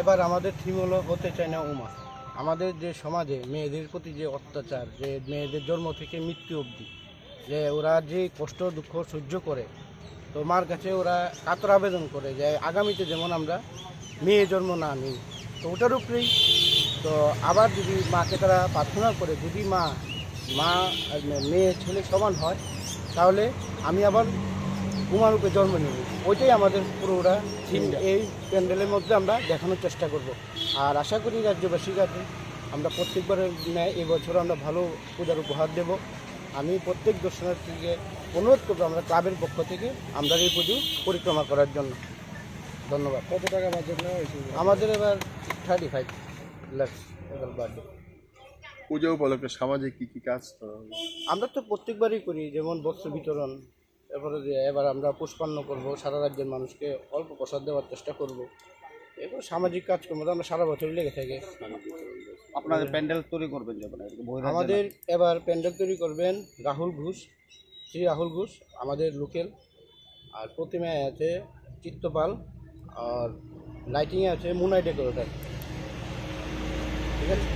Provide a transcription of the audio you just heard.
এবার আমাদের থিম হলো হতে চায় না উমা। আমাদের যে সমাজে মেয়েদের প্রতি যে অত্যাচার, যে মেয়েদের জন্ম থেকে মৃত্যু অবধি, যে ওরা যে কষ্ট, দুঃখ সহ্য করে, তো মার কাছে ওরা কাতর আবেদন করে যে আগামীতে যেমন আমরা মেয়ে জন্ম না নিই। তো ওটার উপরেই, তো আবার যদি মাকে তারা প্রার্থনা করে, যদি মা মা মেয়ে, ছেলে সমান হয়, তাহলে আমি আবার উমারূপে জন্ম নেব। ওইটাই আমাদের পুরোটা এই প্যান্ডেলের মধ্যে আমরা দেখানোর চেষ্টা করব। আর আশা করি রাজ্যবাসীর কাছে আমরা প্রত্যেকবারের ন্যায় এবছর আমরা ভালো পূজার উপহার দেব। আমি প্রত্যেক দর্শনার্থীকে অনুরোধ করব আমরা ক্লাবের পক্ষ থেকে আমরা এই পুজো পরিক্রমা করার জন্য। ধন্যবাদ। কত টাকা বাজেট নেওয়া হয়েছে? আমাদের এবার থার্টি ফাইভ ল্যাক্স এবার বার্থডে পুজো উপলক্ষে সামাজিক কি কি কাজ আমরা তো প্রত্যেকবারই করি যেমন বস্ত্র বিতরণ যে এবার আমরা পুষ্পান্ন করব সারা রাজ্যের মানুষকে অল্প প্রসাদ দেওয়ার চেষ্টা করব। এগুলো সামাজিক কাজকর্ম তো আমরা সারা বছরই লেগে থাকি। আপনাদের প্যান্ডেল তৈরি করবেন যখন আমাদের এবার প্যান্ডেল তৈরি করবেন রাহুল ঘোষ শ্রী রাহুল ঘোষ আমাদের লোকেল। আর প্রতিমায় আছে চিত্তপাল আর লাইটিংয়ে আছে মুনাই ডেকোরেটার ঠিক আছে?